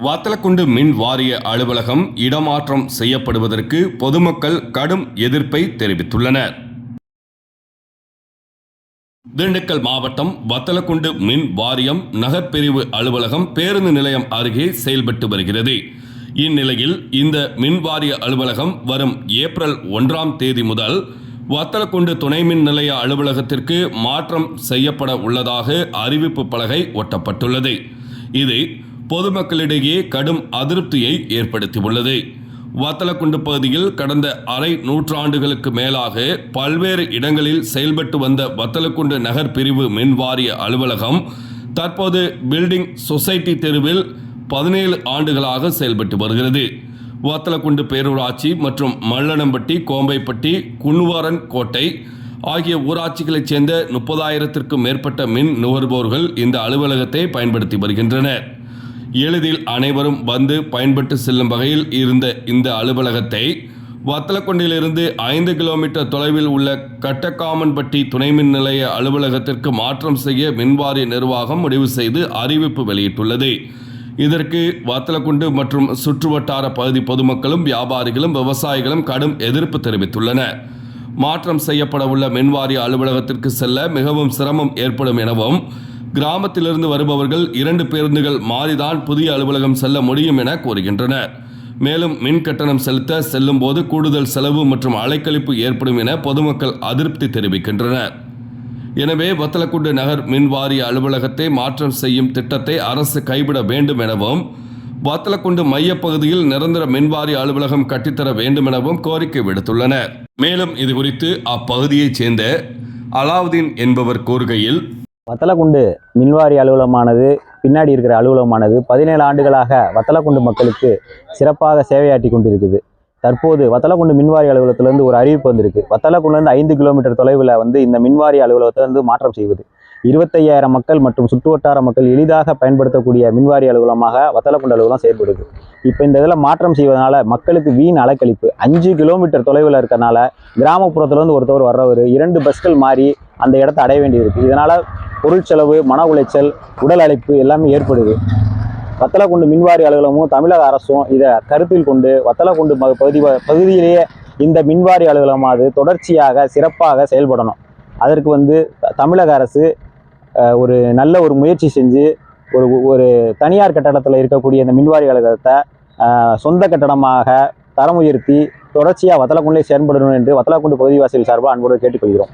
வத்தலக்குண்டு மின் வாரிய அலுவலகம் இடமாற்றம் செய்யப்படுவதற்கு பொதுமக்கள் கடும் எதிர்ப்பை தெரிவித்துள்ளனர். திண்டுக்கல் மாவட்டம் வத்தலக்குண்டு மின் வாரியம் நகர்பிரிவு அலுவலகம் பேருந்து நிலையம் அருகே செயல்பட்டு வருகிறது. இந்நிலையில் இந்த மின் வாரிய அலுவலகம் வரும் ஏப்ரல் ஒன்றாம் தேதி முதல் வத்தலக்குண்டு துணை மின் நிலைய அலுவலகத்திற்கு மாற்றம் செய்யப்பட உள்ளதாக அறிவிப்பு பலகை ஒட்டப்பட்டுள்ளது. இது பொதுமக்களிடையே கடும் அதிருப்தியை ஏற்படுத்தியுள்ளது. வத்தலக்குண்டு பகுதியில் கடந்த அரை நூற்றாண்டுகளுக்கு மேலாக பல்வேறு இடங்களில் செயல்பட்டு வந்த வத்தலக்குண்டு நகர் பிரிவு மின் வாரிய அலுவலகம் தற்போது பில்டிங் சொசைட்டி தெருவில் பதினேழு ஆண்டுகளாக செயல்பட்டு வருகிறது. வத்தலக்குண்டு பேரூராட்சி மற்றும் மல்லனம்பட்டி கோம்பைப்பட்டி குன்னுவாரன் கோட்டை ஆகிய ஊராட்சிகளைச் சேர்ந்த முப்பதாயிரத்திற்கும் மேற்பட்ட மின் நுகர்வோர்கள் இந்த அலுவலகத்தை பயன்படுத்தி வருகின்றனர். எளிதில் அனைவரும் வந்து பயன்பட்டு செல்லும் வகையில் இருந்த இந்த அலுவலகத்தை வத்தலக்குண்டிலிருந்து ஐந்து கிலோமீட்டர் தொலைவில் உள்ள கட்டக்காமன்பட்டி துணை மின் நிலைய அலுவலகத்திற்கு மாற்றம் செய்ய மின்வாரிய நிர்வாகம் முடிவு செய்து அறிவிப்பு வெளியிட்டுள்ளது. இதற்கு வத்தலக்குண்டு மற்றும் சுற்றுவட்டார பகுதி பொதுமக்களும் வியாபாரிகளும் விவசாயிகளும் கடும் எதிர்ப்பு தெரிவித்துள்ளனர் மாற்றம் செய்யப்பட உள்ள மின்வாரிய அலுவலகத்திற்கு செல்ல மிகவும் சிரமம் ஏற்படும் எனவும் கிராமத்திலிருந்து வருபவர்கள் இரண்டு பேருந்துகள் மாறிதான் புதிய அலுவலகம் செல்ல முடியும் என கூறுகின்றனர். மேலும் மின் கட்டணம் செலுத்த செல்லும் போது கூடுதல் செலவு மற்றும் அலைக்கழிப்பு ஏற்படும் என பொதுமக்கள் அதிருப்தி தெரிவிக்கின்றனர். எனவே வத்தலக்குண்டு நகர் மின் வாரிய அலுவலகத்தை மாற்றம் செய்யும் திட்டத்தை அரசு கைவிட வேண்டும் எனவும் வத்தலக்குண்டு மையப்பகுதியில் நிரந்தர மின்வாரிய அலுவலகம் கட்டித்தர வேண்டும் எனவும் கோரிக்கை விடுத்துள்ளனர். மேலும் இது குறித்து அப்பகுதியைச் சேர்ந்த அலாவுதீன் என்பவர் கூறுகையில் வத்தலக்குண்டு மின்வாரி அலுவலகமானது பின்னாடி இருக்கிற அலுவலகமானது பதினேழு ஆண்டுகளாக வத்தலக்குண்டு மக்களுக்கு சிறப்பாக சேவையாற்றி கொண்டிருக்குது. தற்போது வத்தலக்குண்டு மின்வாரி அலுவலகத்திலிருந்து ஒரு அறிவிப்பு வந்திருக்கு. வத்தலக்குண்டுலேருந்து ஐந்து கிலோமீட்டர் தொலைவில் வந்து இந்த மின்வாரி அலுவலகத்தை வந்து மாற்றம் செய்வது. இருபத்தையாயிரம் மக்கள் மற்றும் சுற்றுவட்டார மக்கள் எளிதாக பயன்படுத்தக்கூடிய மின்வாரி அலுவலகமாக வத்தலக்குண்டு அலுவலகம் செயல்படுது. இப்போ இந்த இதில் மாற்றம் செய்வதனால மக்களுக்கு வீண் அலைக்கழிப்பு. அஞ்சு கிலோமீட்டர் தொலைவில் இருக்கறனால கிராமப்புறத்துலேருந்து ஒருத்தவர் வர்றவர் இரண்டு பஸ்கள் மாறி அந்த இடத்த அடைய வேண்டியிருக்கு. இதனால் பொருள் செலவு மன உளைச்சல் உடல் அழைப்பு எல்லாமே ஏற்படுது. வத்தலக்குண்டு மின்வாரி அலுவலகமும் தமிழக அரசும் இதை கருத்தில் கொண்டு வத்தலக்குண்டு பகுதி பகுதியிலேயே இந்த மின்வாரி அலுவலகமாவது தொடர்ச்சியாக சிறப்பாக செயல்படணும். அதற்கு வந்து த- தமிழக அரசு ஒரு நல்ல ஒரு முயற்சி செஞ்சு ஒரு ஒரு தனியார் கட்டடத்தில் இருக்கக்கூடிய இந்த மின்வாரி அலுவலகத்தை சொந்த கட்டடமாக தரம் உயர்த்தி தொடர்ச்சியாக வத்தலக்குண்டிலே செயல்படணும் என்று வத்தலக்குண்டு பகுதிவாசிகள் சார்பாக அன்போடு கேட்டுக்கொள்கிறோம்.